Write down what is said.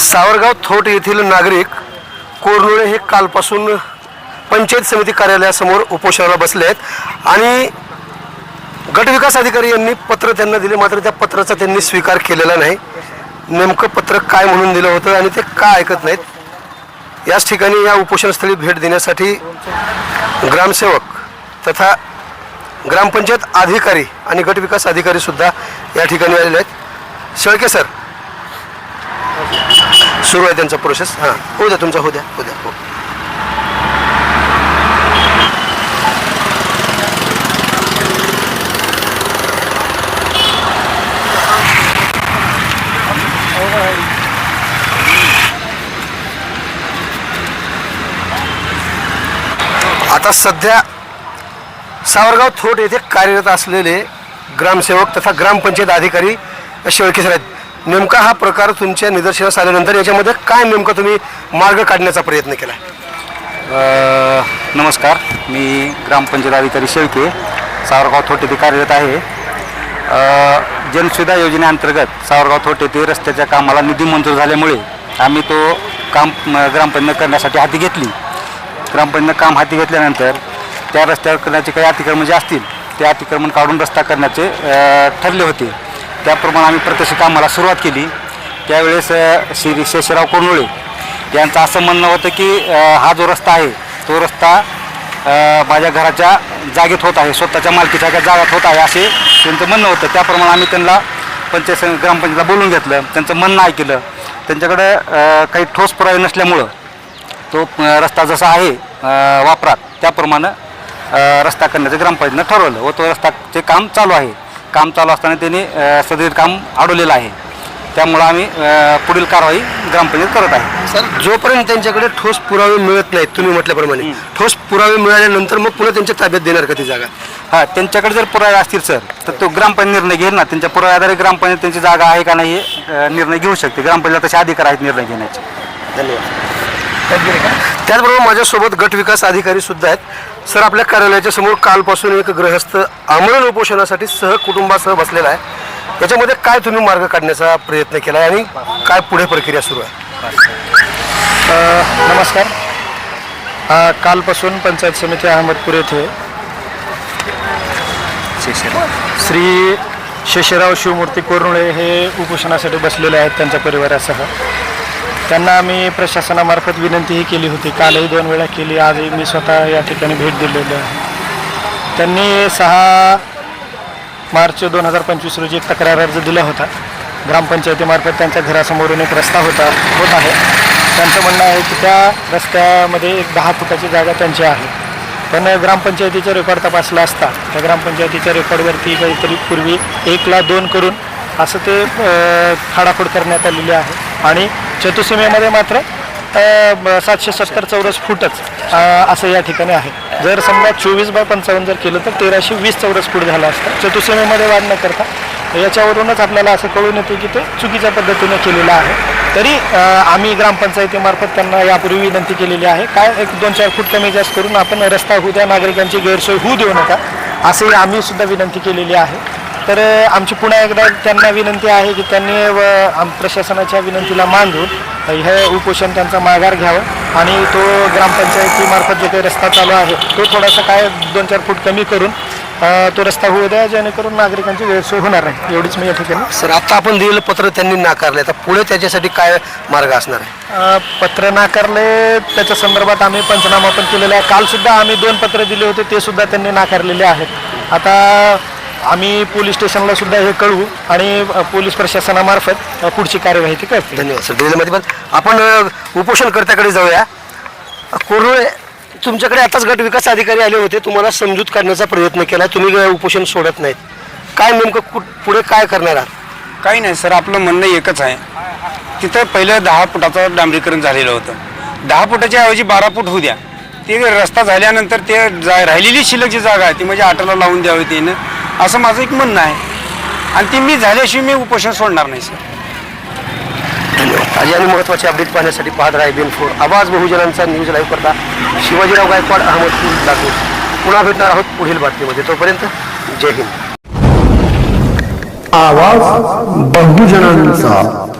Savargaon thought येथील नागरिक कोरनुळे हे कालपासून पंचायत समिती कार्यालयासमोर उपोषणाला बसले आहेत. आणि गटविकास अधिकारी यांनी पत्र त्यांना दिले मात्र त्या पत्राचा त्यांनी स्वीकार केलेला नाही. नेमकं पत्र काय म्हणून दिलं होतं आणि ते का ऐकत नाहीत? याच ठिकाणी या उपोषणस्थळी भेट देण्यासाठी ग्रामसेवक तथा ग्रामपंचायत अधिकारी आणि गटविकास अधिकारीसुद्धा या ठिकाणी आलेले आहेत. शेळके सर सुरू आहे त्यांचा प्रोसेस हां. होऊ द्या तुमचा होऊ द्या होऊ द्या हो. आता सध्या सावरगाव थोट येथे कार्यरत असलेले ग्रामसेवक तथा ग्रामपंचायत अधिकारी असे सर आहेत. नेमका हा प्रकार तुमच्या निदर्शनास आल्यानंतर याच्यामध्ये काय नेमकं तुम्ही मार्ग काढण्याचा प्रयत्न केला? अ, नमस्कार. मी ग्रामपंचायत अधिकारी शेळके सावरगाव थोट येथे कार्यरत आहे. अ, जनसुविधा योजनेअंतर्गत सावरगाव थोट येथे रस्त्याच्या कामाला निधी मंजूर झाल्यामुळे आम्ही तो काम म, ग्रामपंचायत करण्यासाठी हाती घेतली. ग्रामपंचायत काम हाती घेतल्यानंतर त्या रस्त्यावर करण्याचे काही अतिक्रमण जे असतील ते अतिक्रमण काढून रस्ता करण्याचे अ, ठरले होते. त्याप्रमाणे आम्ही प्रत्यक्ष कामाला सुरुवात केली. त्यावेळेस श्री शेषराव कोरनुळे यांचं असं म्हणणं होतं की हा जो रस्ता आहे तो रस्ता माझ्या घराच्या जागेत होत आहे स्वतःच्या मालकीच्या एका जागेत होत आहे असे त्यांचं म्हणणं होतं. त्याप्रमाणे आम्ही त्यांना पंचायत ग्रामपंचायतला बोलून घेतलं. त्यांचं म्हणणं ऐकलं. त्यांच्याकडं काही ठोस पुरावे नसल्यामुळं तो रस्ता जसा आहे वापरात. त्याप्रमाणे रस्ता करण्याचं ग्रामपंचायतीनं ठरवलं व तो रस्ताचे काम चालू आहे. काम चालू असताना त्यांनी अ, सदरील काम अडवलेलं आहे. त्यामुळं आम्ही पुढील कारवाई ग्रामपंचायत करत आहे. सर जोपर्यंत त्यांच्याकडे ठोस पुरावे मिळत नाहीत तुम्ही म्हटल्याप्रमाणे ठोस पुरावे मिळाल्यानंतर मग पुन्हा त्यांच्या ताब्यात देणार का ती जागा? हां त्यांच्याकडे जर पुरावे असतील सर तर तो ग्रामपंचायत निर्णय घेईल ना. त्यांच्या पुराव्या आधारे ग्रामपंचायत त्यांची जागा आहे का नाही हे निर्णय घेऊ शकते. ग्रामपंचायत तसे अधिकार आहेत निर्णय घेण्याचे. त्याचबरोबर माझ्यासोबत गट विकास अधिकारी सुद्धा आहेत. सर आपल्या कार्यालयाच्या समोर कालपासून एक गृहस्थ आमरण उपोषणासाठी सह कुटुंबासह बसलेला आहे. त्याच्यामध्ये काय तुम्ही मार्ग काढण्याचा प्रयत्न केला आहे आणि काय पुढे प्रक्रिया सुरू आहे? नमस्कार. कालपासून पंचायत समिती अहमदपूर येथे श्री शेषराव शिवमूर्ती कोरनुळे हे उपोषणासाठी बसलेले आहेत त्यांच्या परिवारासह. त्यांना आम्ही प्रशासनामार्फत विनंतीही केली होती. कालही दोन वेळा केली. आजही मी स्वतः या ठिकाणी भेट दिलेली आहे. त्यांनी सहा मार्च दोन हजार पंचवीस रोजी एक तक्रार अर्ज दिला होता. ग्रामपंचायतीमार्फत त्यांच्या घरासमोरून एक रस्ता होता होत आहे. त्यांचं म्हणणं आहे की त्या रस्त्यामध्ये एक दहा फुटाची जागा त्यांची आहे. पण ग्रामपंचायतीचा रेकॉर्ड तपासला असता त्या ग्रामपंचायतीच्या रेकॉर्डवरती काहीतरी पूर्वी एकला दोन करून असं ते खाडाखोड करण्यात आलेली आहे. आणि चतुसीमेमध्ये मात्र सातशे सत्तर चौरस फूटच असं या ठिकाणी आहे. जर समजा चोवीस बाय पंचावन्न जर केलं तर तेराशे वीस चौरस फूट झालं असतं. चतुसीमेमध्ये वाढ न करता. याच्यावरूनच आपल्याला असं कळून येते की ते चुकीच्या पद्धतीने केलेलं आहे. तरी आम्ही ग्रामपंचायतीमार्फत त्यांना यापूर्वी विनंती केलेली आहे. काय एक दोन चार फूट कमी जास्त करून आपण रस्ता होऊ द्या नागरिकांची गैरसोय होऊ देऊ नका. असंही आम्ही सुद्धा विनंती केलेली आहे. तर आमची पुन्हा एकदा त्यांना विनंती आहे की त्यांनी व आम प्रशासनाच्या विनंतीला मान देऊन हे उपोषण त्यांचा माघार घ्यावं आणि तो ग्रामपंचायतीमार्फत जे काही रस्ता चालू आहे तो थोडासा काय दोन चार फूट कमी करून तो रस्ता होऊ द्या जेणेकरून नागरिकांची गैरसोय होणार नाही. एवढीच मी या ठिकाणी सर आता आपण दिलेलं पत्र त्यांनी नाकारलं आता पुढे त्याच्यासाठी काय मार्ग असणार आहे? पत्र नाकारले त्याच्या संदर्भात आम्ही पंचनामा पण केलेला आहे. कालसुद्धा आम्ही दोन पत्र दिले होते ते सुद्धा त्यांनी नाकारलेले आहेत. आता आम्ही पोलीस स्टेशनला सुद्धा हे कळवू आणि पोलीस प्रशासनामार्फत पुढची कार्यवाही ती करते धन्यवाद सर. माहिती पण आपण उपोषणकर्त्याकडे जाऊया. कोरळे तुमच्याकडे आताच गट विकास अधिकारी आले होते. तुम्हाला समजूत काढण्याचा प्रयत्न केला. तुम्ही उपोषण सोडत नाहीत. काय नेमकं कुठ पुढे काय करणार आहात? काही नाही सर. आपलं म्हणणं एकच आहे. तिथं पहिलं दहा फुटाचं डांबरीकरण झालेलं होतं. दहा फुटाच्या ऐवजी बारा फूट होऊ द्या. ते रस्ता झाल्यानंतर ते जा राहिलेली शिल्लक जी जागा आहे ती म्हणजे आटाला लावून द्यावी त्यानं असं माझं एक म्हणणं आहे. आणि ती मी झाल्याशिवाय मी उपोषण सोडणार नाही सर आणि महत्त्वाचे अपडेट पाहण्यासाठी पाहत राहा बिन फोर. आवाज बहुजनांचा न्यूज लाईव्ह करता शिवाजीराव गायकवाड अहमदपूर लातूर. पुन्हा भेटणार आहोत पुढील बातमीमध्ये. तोपर्यंत जय हिंद. आवाज बहुजनांचा.